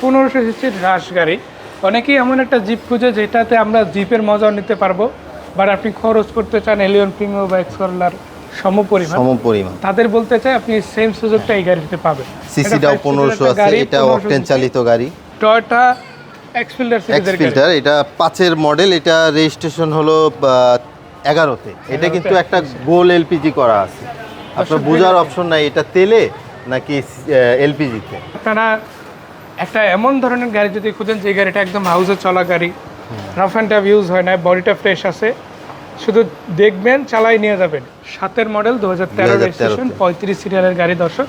পনেরোশো সিসির রাশ গাড়ি। অনেকেই এমন একটা জিপ খুঁজে যেটাতে আমরা জিপের মজাও নিতে পারব বাট আপনি খরচ করতে চান এলিয়ন প্রিমিয়াম বা এক্সকরলার সমপরিমাণ। সম তাদের বলতে চাই আপনি সেম সুযোগটা এই গাড়িতে পাবেন। সিসিটাও পনেরোশো আছে এটা অকটেন চালিত গাড়ি। টয়টা এক্সফিল্ডার সিরিজের এক্স ফিল্টার এটা পাঁচের মডেল এটা রেজিস্ট্রেশন হলো এগারোতে। এটা কিন্তু একটা গোল এলপিজি করা আছে। আপনার বোঝার অপশন নাই এটা তেলে নাকি এলপিজিতে আপনারা একটা এমন ধরনের গাড়ি যদি খুঁজেন যে গাড়িটা একদম হাউসে চলা গাড়ি রাফ অ্যান্ড টাফ ইউজ হয় না বডিটা ফ্রেশ আছে শুধু দেখবেন চালাই নিয়ে যাবেন। সাতের মডেল দু হাজার তেরো রেজিস্ট্রেশন পঁয়ত্রিশ সিরিয়ালের গাড়ি দর্শক।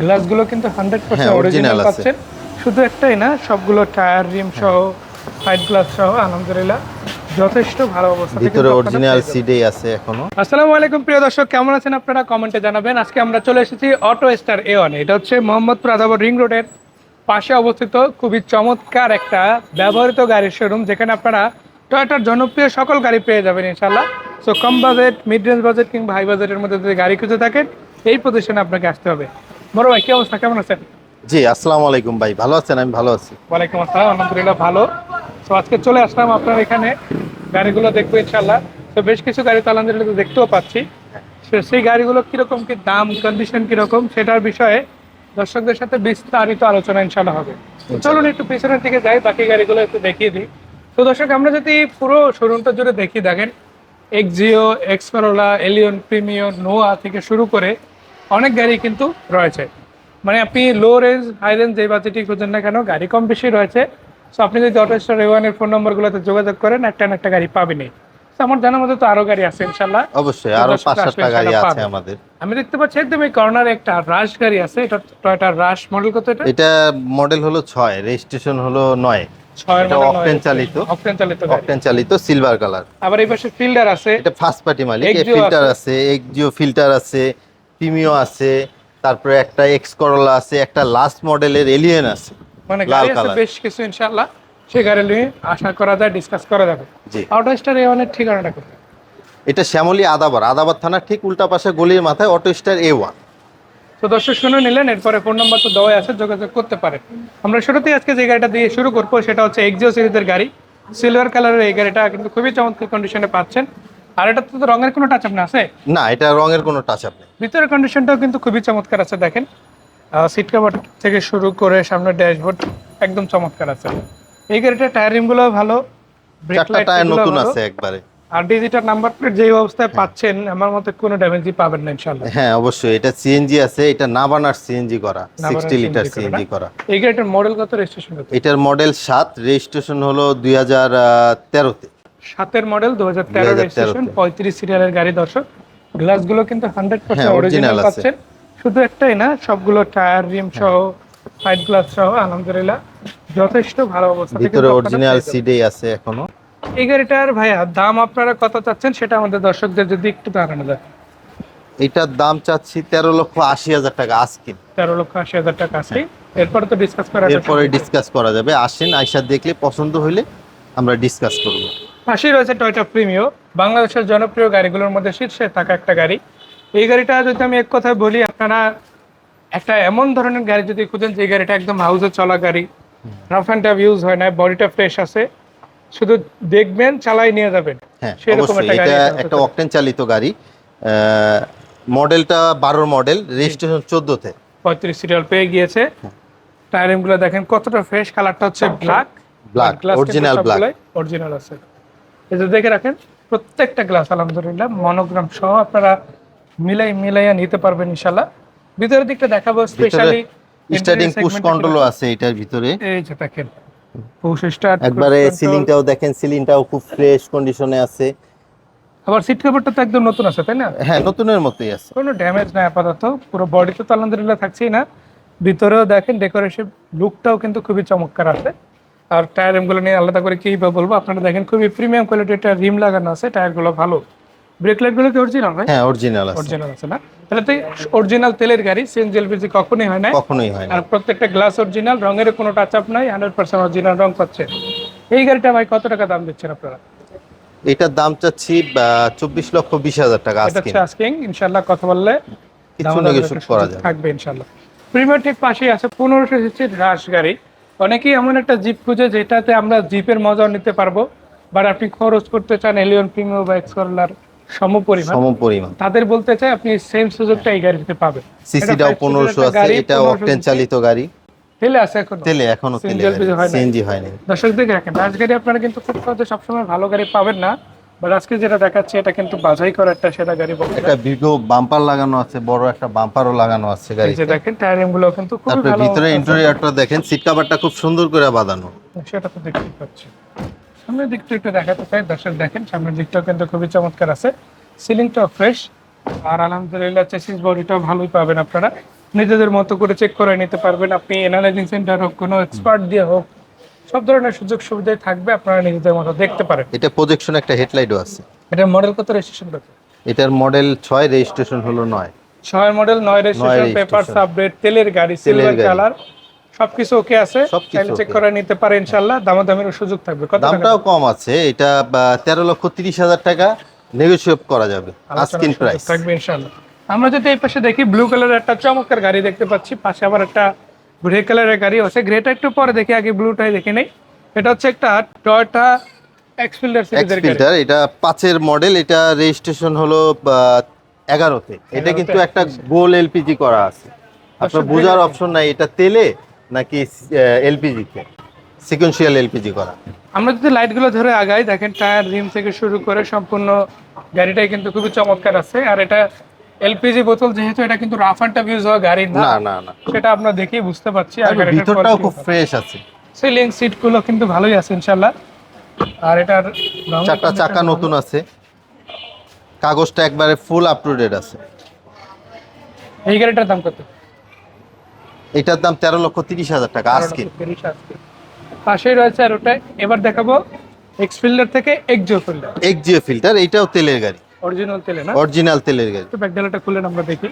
গ্লাসগুলো কিন্তু হান্ড্রেড পার্সেন্ট অরিজিনাল পাচ্ছেন। শুধু একটাই না সবগুলো টায়ার রিম সহ সাইড গ্লাস সহ আলহামদুলিল্লাহ যথেষ্ট ভালো অবস্থা ভিতরে অরিজিনাল সিডেই আছে এখনও। আসসালামু আলাইকুম প্রিয় দর্শক কেমন আছেন আপনারা? কমেন্টে জানাবেন। আজকে আমরা চলে এসেছি অটো স্টার এ ওয়ান এটা হচ্ছে মোহাম্মদপুর আদাবর রিং রোডের পাশে অবস্থিত খুবই চমৎকার একটা ব্যবহৃত গাড়ির শোরুম যেখানে আপনারা টয়োটার জনপ্রিয় সকল গাড়ি পেয়ে যাবেন ইনশাল্লাহ সো কম বাজেট মিড রেঞ্জ বাজেট কিংবা হাই বাজেটের মধ্যে যদি গাড়ি খুঁজে থাকেন এই প্রতিষ্ঠানে আপনাকে আসতে হবে। বড় ভাই কি অবস্থা? কেমন আছেন? জি আসসালামু আলাইকুম ভাই। ভালো আছেন? আমি ভালো আছি। ওয়ালাইকুম আসসালাম আলহামদুলিল্লাহ ভালো। সো আজকে চলে আসলাম আপনার এখানে। গাড়িগুলো দেখব ইনশাল্লাহ তো বেশ কিছু গাড়ি তো আলহামদুলিল্লাহ দেখতেও পাচ্ছি। সেই গাড়িগুলো কীরকম কি দাম কন্ডিশন কীরকম সেটার বিষয়ে দর্শকদের সাথে বিস্তারিত আলোচনা ইনশাল্লাহ হবে। চলুন একটু পিছনের দিকে যাই বাকি গাড়িগুলো একটু দেখিয়ে দিই। তো দর্শক আমরা যদি পুরো শোরুমটা জুড়ে দেখি দেখেন Axio X Corolla Allion Premio Noah থেকে শুরু করে অনেক গাড়ি কিন্তু রয়েছে। মানে আপনি লো রেঞ্জ হাই রেঞ্জ যে বাজেটই খুঁজেন না কেন গাড়ি কম বেশি রয়েছে। সো আপনি যদি অটো স্টার এর ফোন নম্বরগুলোতে যোগাযোগ করেন একটা না একটা গাড়ি পাবেনই। আমার জানার মধ্যে তো আরও গাড়ি আছে ইনশাল্লাহ অবশ্যই আরও পাঁচ সাতটা গাড়ি আছে আমাদের। আমি দেখতে পাচ্ছি একদম এই কর্নারে একটা রাশ গাড়ি আছে এটা টয়টা রাশ মডেল কত এটা? এটা মডেল হলো ছয় রেজিস্ট্রেশন হলো নয়। ছয়ের এটা মডেল চালিত। অকটেন চালিত অকটেন চালিত সিলভার কালার আবার এই পাশে ফিল্ডার আছে। এটা ফার্স্ট পার্টি মালিক ফিল্টার আছে। এক্সিও ফিল্টার আছে প্রিমিও আছে তারপরে একটা এক্স করলা আছে একটা লাস্ট মডেলের এলিয়েন আছে মানে গাড়ি আছে বেশ কিছু ইনশাআল্লাহ। সেই গাড়ি নিয়ে আশা করা যায় ডিসকাস করা যাবে। জি। অটো স্টার এ ওয়ানের ঠিকানাটা কোথায়? এটা শ্যামলী আদাবার। আদাবার থানা ঠিক উল্টা পাশে গলির মাথায় অটো স্টার এ ওয়ান তো দর্শক শুনে নিলেন এরপরে ফোন নাম্বার তো দেওয়াই আছে যোগাযোগ করতে পারেন। আমরা শুরুতেই আজকে যে গাড়িটা দিয়ে শুরু করব সেটা হচ্ছে এক্সিও সিরিজের গাড়ি। সিলভার কালারের এই গাড়িটা কিন্তু খুবই চমৎকার কন্ডিশনে পাচ্ছেন। আর এটা তো রঙের কোনো টাচ আপ না আছে? না এটা রঙের কোনো টাচ আপ নেই। ভিতরের কন্ডিশনটাও কিন্তু খুবই চমৎকার আছে দেখেন। সিট কাভার থেকে শুরু করে সামনে ড্যাশবোর্ড একদম চমৎকার আছে। এই গাড়িটার টায়ার রিমগুলো ভালো চারটা টায়ার নতুন আছে একবারে। আর ডিজিটাল নাম্বার প্লেট যে অবস্থায় পাচ্ছেন আমার মতে কোনো ড্যামেজই পাবেন না ইনশাআল্লাহ। হ্যাঁ অবশ্যই। এটা সিএনজি আছে এটা নাবানার সিএনজি করা নাভানার সিক্সটি লিটার সিএনজি করা এই গাড়িটার মডেল কত রেজিস্ট্রেশন কত? এটার মডেল সাত রেজিস্ট্রেশন হলো দুই হাজার তেরোতে। সাতের মডেল দু তেরো 2013 রেজিস্ট্রেশন পঁয়ত্রিশ সিরিয়ালের গাড়ি দর্শক। গ্লাসগুলো কিন্তু হান্ড্রেড পার্সেন্ট হ্যাঁ, অরিজিনাল আছে। পাচ্ছেন। শুধু একটাই না সবগুলো টায়ার রিম সহ সাইড গ্লাস সহ আলহামদুলিল্লাহ। যথেষ্ট ভালো অবস্থা। ভিতরে অরিজিনাল সিডেই আছে এখনও। এই গাড়িটার ভাইয়া দাম আপনারা কত চাচ্ছেন সেটা আমাদের দর্শকদের যদি একটু জানানো যায় এটার দাম চাচ্ছি তেরো লক্ষ আশি হাজার টাকা আজকিন তেরো লক্ষ আশি হাজার টাকা আছে এরপরে তো ডিসকাস করা এরপরে ডিসকাস করা যাবে। আসেন আইসা দেখলে পছন্দ হইলে আমরা ডিসকাস করব। পাশেই রয়েছে টয়টা প্রিমিও বাংলাদেশের জনপ্রিয় গাড়িগুলোর মধ্যে শীর্ষে থাকা একটা গাড়ি। এই গাড়িটা যদি আমি এক কথায় বলি আপনারা একটা এমন ধরনের গাড়ি যদি খুঁজেন যে গাড়িটা একদম হাউসে চলা গাড়ি রাফ অ্যান্ড টাফ ইউজ হয় না বডিটা ফ্রেশ আছে শুধু দেখবেন চালাই নিয়ে যাবেন। হ্যাঁ অবশ্যই একটা এটা অকটেন চালিত গাড়ি। মডেলটা বারোর মডেল রেজিস্ট্রেশন চোদ্দোতে। পঁয়ত্রিশ সিরিয়াল পেয়ে গিয়েছে। টায়ারিংগুলো দেখেন কতটা ফ্রেশ কালারটা হচ্ছে black Black, original black। Original আছে। যে দেখে রাখেন প্রত্যেকটা গ্লাস আলহামদুলিল্লাহ মনোগ্রাম সহ আপনারা মিলাই মিলাইয়া নিতে পারবেন ইনশাল্লাহ ভিতরের দিকটা দেখাবো স্পেশালি স্টার্টিং পুশ কন্ট্রোলও আছে এটার ভিতরে। এই যে দেখেন পুশ স্টার্ট একবারে সিলিংটাও দেখেন সিলিংটাও খুব ফ্রেশ কন্ডিশনে আছে। আবার সিট কভারটা তো একদম নতুন আছে তাই না? হ্যাঁ নতুনের মতোই আছে। কোনো ড্যামেজ নাই আপাতত পুরো বডিতে তো আলহামদুলিল্লাহ থাকছেই না। ভিতরেও দেখেন ডেকোরেশন লুকটাও কিন্তু খুবই চমৎকার আছে। আর টায়ারগুলো নিয়ে আলাদা করে কি বা বলব আপনারা দেখেন খুবই প্রিমিয়াম কোয়ালিটির একটা রিম লাগানো আছে টায়ারগুলো ভালো। ব্রেক লাইটগুলো কি অরিজিনাল হ্যাঁ অরিজিনাল আছে। অরিজিনাল আছে না? তাহলে তো অরিজিনাল তেলের গাড়ি সিএনজি এলপিজি কখনোই হয় না কখনোই হয় না আর প্রত্যেকটা গ্লাস অরিজিনাল রঙের কোনো টাচ আপ নাই হান্ড্রেড পার্সেন্ট অরিজিনাল রং পাচ্ছেন। এই গাড়িটা ভাই কত টাকা দাম দিচ্ছেন আপনারা? এটার দাম চাচ্ছি চব্বিশ লক্ষ বিশ হাজার টাকা আস্কিং ইনশাল্লাহ কথা বললে কিছু নেগোশিয়েট একটা করা যাবে থাকবে ইনশাল্লাহ প্রিমিয়ার ঠিক পাশেই আছে পনেরোশো সিসির রাশ গাড়ি। অনেকেই এমন একটা জিপ খুঁজে যেটাতে আমরা জিপের মজাও নিতে পারব বাট আপনি খরচ করতে চান এলিয়ন প্রিমিও বা এক্সকলার সম পরিমাণ তাদের বলতে চাই আপনি সেম সুযোগটা এই গাড়িতে পাবেন। সিসিটাও এটা পনেরোশো একটা আছে এটা অকটেন চালিত গাড়ি। তেলে আছে এখন? তেলে এখনও তেলে। সিএনজি হয়নি। দর্শক দেখে রাখেন রাজ গাড়ি আপনারা কিন্তু খুব সহজে সবসময় ভালো গাড়ি পাবেন না বাট আজকে যেটা দেখাচ্ছে এটা কিন্তু বাছাই করা একটা সেটা গাড়ি বলতে একটা বিগো বাম্পার লাগানো আছে বড় একটা বাম্পারও লাগানো আছে এই গাড়িতে। যে দেখেন টায়ারিংগুলো কিন্তু তারপরে ভালো ভিতরে ইন্টেরিয়রটা দেখেন সিট কভারটা খুব সুন্দর করে বাঁধানো। সেটা তো দেখতে পাচ্ছি। সামনের দিকটা একটু দেখাতে চাই। দর্শক দেখেন সামনের দিকটাও কিন্তু খুবই চমৎকার আছে। সিলিংটাও ফ্রেশ। আর আলহামদুলিল্লাহ চেসিস বডিটাও ভালোই পাবেন আপনারা। নিজেদের মতো করে চেক করে নিতে পারবেন। আপনি এনালাইজিং সেন্টার হোক কোনো এক্সপার্ট দিয়ে হোক সব ধরনের সুযোগ সুবিধাই থাকবে আপনারা নিজেদের মতো দেখতে পারেন। এটা প্রজেকশন একটা হেডলাইটও আছে। এটা মডেল কত রেজিস্ট্রেশন কত এটার মডেল ছয় রেজিস্ট্রেশন হলো নয়। ছয় মডেল নয় রেজিস্ট্রেশন পেপার। সাবরেট তেলের গাড়ি সিলভার কালার সবকিছু ওকে আছে চাইলে চেক করে নিতে পারে ইনশাআল্লাহ দামাদামের সুযোগ থাকবে। কত দামটাও কম আছে এটা তেরো লক্ষ তিরিশ হাজার টাকা নেগোসিয়েট করা যাবে আস্কিন প্রাইস থাকবে ইনশাআল্লাহ। আমরা যদি এই পাশে দেখি ব্লু কালারের একটা চমৎকার গাড়ি দেখতে পাচ্ছি পাশে আবার একটা গ্রে কালারের গাড়ি আছে। গ্রেটা একটু পরে দেখি আগে ব্লুটাই দেখে নেই। এটা হচ্ছে একটা টয়োটা এক্সফিল্ডার সিরিজের গাড়ি। এটা পাঁচের মডেল এটা রেজিস্ট্রেশন হলো এগারোতে। এটা কিন্তু একটা গোল এলপিজি করা আছে। আপনার বোঝার অপশন নাই এটা তেলে নাকি এলপিজিতে সিকোয়েন্সিয়াল এলপিজি করা। আমরা যদি লাইটগুলো ধরে আগাই দেখেন টায়ার রিম থেকে শুরু করে সম্পূর্ণ গাড়িটাই কিন্তু খুবই চমৎকার আছে। আর এটা এলপিজি বোতল যেহেতু এটা কিন্তু রাফ অ্যান্ড টাফ ইউজ হওয়া গাড়ি না না না সেটা আমরা দেখেই বুঝতে পারছি। আর ভিতরটাও খুব ফ্রেশ আছে। সিলিং সিটগুলো কিন্তু ভালোই আছে ইনশাল্লাহ আর এটার চারটা চাকা নতুন আছে। কাগজটা একবারে ফুল আপ টু ডেট আছে। এই গাড়িটার দাম কত? এটার দাম তেরো লক্ষ তিরিশ হাজার টাকা আজকে। পাশেই রয়েছে আর ওটা এবার দেখাবো এক্স ফিল্ডার থেকে এক্সো ফিল্ডার এক্সজিও ফিল্টার এটাও তেলের গাড়ি। অরিজিনাল তেলে না? অরিজিনাল তেলের গাড়ি। তো ব্যাকডালাটা খুলেন আমরা দেখি।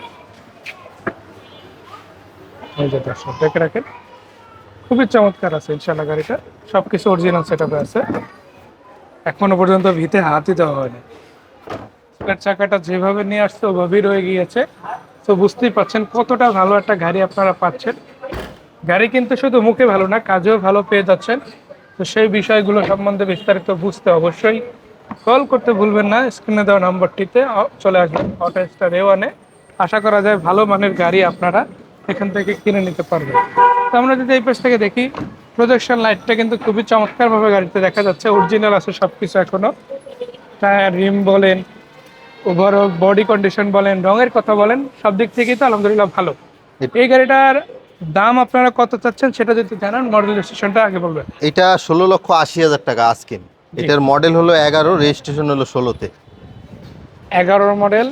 এই যে দর্শক দেখে রাখেন। খুবই চমৎকার আছে ইনশাল্লাহ গাড়িটা। সবকিছু অরিজিনাল সেট আছে। এখনও পর্যন্ত ভিতে হাতই দেওয়া হয়নি। চাকাটা যেভাবে নিয়ে আসছে ওভাবেই রয়ে গিয়েছে। তো বুঝতেই পাচ্ছেন কতটা ভালো একটা গাড়ি আপনারা পাচ্ছেন। গাড়ি কিন্তু শুধু মুখে ভালো না, কাজেও ভালো পেয়ে যাচ্ছেন। তো সেই বিষয়গুলো সম্বন্ধে বিস্তারিত বুঝতে অবশ্যই কল করতে ভুলবেন না স্ক্রিনে দেওয়া নাম্বারটিতে চলে আসবেন অটো স্টার এ। ওয়ানে আশা করা যায় ভালো মানের গাড়ি আপনারা এখান থেকে কিনে নিতে পারবেন। তো আমরা যদি এই পাশ থেকে দেখি প্রজেকশন লাইটটা কিন্তু খুবই চমৎকারভাবে গাড়িতে দেখা যাচ্ছে অরিজিনাল আছে সব কিছু এখনও টায়ার রিম বলেন ওভারঅল বডি কন্ডিশন বলেন রঙের কথা বলেন সব দিক থেকেই তো আলহামদুলিল্লাহ ভালো। এই গাড়িটার দাম আপনারা কত চাচ্ছেন সেটা যদি জানান মডেল রেজিস্ট্রেশনটা আগে বলবেন। এটা ষোলো লক্ষ আশি হাজার টাকা আজকে এটার মডেল হলো এগারো রেজিস্ট্রেশন হলো ষোলোতে। এগারো মডেল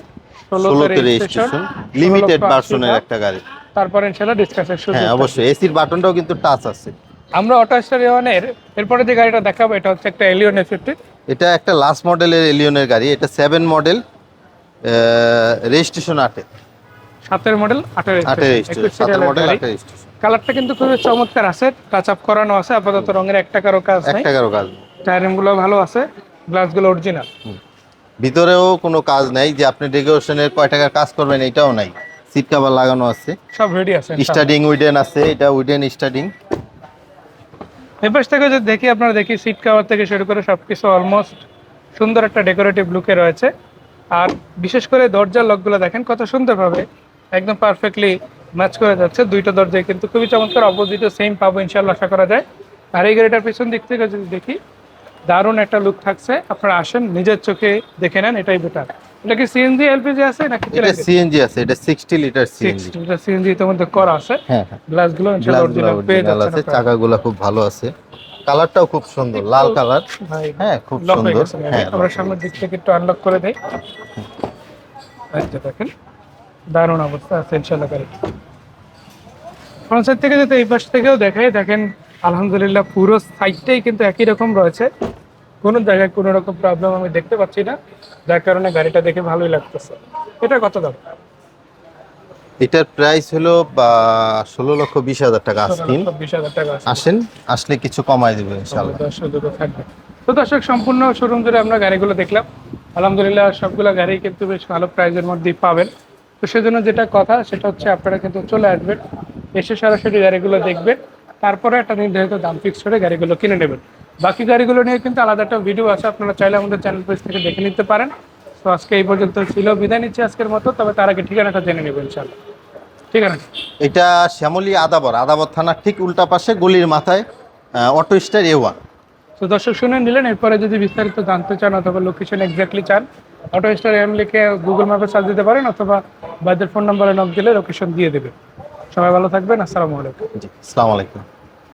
ষোলোতে রেজিস্ট্রেশন লিমিটেড ভার্সনের একটা গাড়ি। তারপরে ইনশাল্লাহ ডিসকাসের সুযোগ হ্যাঁ। অবশ্যই। এসির বাটনটাও কিন্তু টাচ আছে। আমরা অটো স্টার এর এরপরে যে গাড়িটা দেখাবো এটা হচ্ছে একটা এলিয়ন এফিফটি এটা একটা লাস্ট মডেলের এলিয়নের গাড়ি। এটা সেভেন মডেল রেজিস্ট্রেশন আটে। সাতের মডেল আটের আটে সাতের মডেল কালারটা কিন্তু খুবই চমৎকার আছে টাচ আপ করানো আছে আপাতত রঙের এক টাকারও কাজ এক নাই। টাকারও কাজ টায়ারিংগুলো ভালো আছে গ্লাসগুলো অরিজিনাল ভিতরেও কোনো কাজ নাই যে আপনি ডেকোরেশনের কয় টাকার কাজ করবেন এটাও নাই। সিট কভার লাগানো আছে। সব রেডি আছে। স্টার্টিং উইডেন আছে এটা উইডেন স্টার্টিং এই পাশ থেকে যদি দেখি আপনারা দেখি সিট কাভার থেকে শুরু করে সবকিছু অলমোস্ট সুন্দর একটা ডেকোরেটিভ লুকে রয়েছে। আর বিশেষ করে দরজার লকগুলো দেখেন কত সুন্দরভাবে একদম পারফেক্টলি ম্যাচ করে যাচ্ছে। দুইটা দরজায় কিন্তু খুবই চমৎকার অপোজিটও সেম পাবো ইনশাল্লাহ আশা করা যায়। আর এই গাড়িটার পিছন দিক থেকে যদি দেখি দারুণ একটা লুক থাকছে। আপনারা আসেন নিজের চোখে দেখে নেন এটাই বেটার এটা কি সিএনজি এলপিজি আছে নাকি এটা সিএনজি আছে এটা সিক্সটি লিটার সিএনজি সিএনজি ইতিমধ্যে করা আছে। হ্যাঁ হ্যাঁ। গ্লাসগুলো অরিজিনাল পেয়ে আপনারা। চাকাগুলো খুব ভালো আছে। কালারটাও খুব সুন্দর লাল কালার। হ্যাঁ খুব সুন্দর। হ্যাঁ আমরা সামনের দিক থেকে একটু আনলক করে দেই। যে দেখেন দারুণ অবস্থা আছে ইনশাল্লাহ গাড়ি ফ্রন্ট থেকে যদি এই পাশ থেকেও দেখাই দেখেন আলহামদুলিল্লাহ পুরো সাইডটাই কিন্তু একই রকম রয়েছে। কোনো জায়গায় কোনো রকম প্রবলেম আমি দেখতে পাচ্ছি না যার কারণে গাড়িটা দেখে ভালোই লাগতেছে। এটা কত দাম? এটার প্রাইস হলো ষোলো লক্ষ বিশ হাজার টাকা আস্কিন আসেন আসলে কিছু কমাই দেবে ইনশাল্লাহ তো দর্শক সম্পূর্ণ শোরুম জুড়ে আমরা গাড়িগুলো দেখলাম। আলহামদুলিল্লাহ সবগুলো গাড়ি কিন্তু বেশ ভালো প্রাইজের মধ্যেই পাবেন। তো সেজন্য যেটা কথা সেটা হচ্ছে আপনারা কিন্তু চলে আসবেন এসে সরাসরি গাড়িগুলো দেখবেন তারপরে একটা নির্ধারিত দাম ফিক্স করে গাড়িগুলো কিনে নেবেন। বাকি গাড়িগুলো নিয়ে কিন্তু আলাদা একটা ভিডিও আছে আপনারা চাইলে আমাদের চ্যানেল পেজ থেকে দেখে নিতে পারেন। তো আজকে এই পর্যন্ত ছিল বিদায় নিচ্ছি আজকের মতো তবে তার আগে ঠিকানাটা জেনে নেবেন ইনশাল্লাহ ঠিক আছে। এটা শ্যামলী আদাবর আদাবর থানার ঠিক উল্টা পাশে গলির মাথায় অটো স্টার এ ওয়ান তো দর্শক শুনে নিলেন এরপরে যদি বিস্তারিত জানতে চান অথবা লোকেশন এক্স্যাক্টলি চান অটো স্টার এম লিখে গুগল ম্যাপে সার্চ দিতে পারেন অথবা বাইদের ফোন নম্বরে নক দিলে লোকেশন দিয়ে দেবে। সবাই ভালো থাকবেন আসসালামু আলাইকুম। জি আসসালামু আলাইকুম।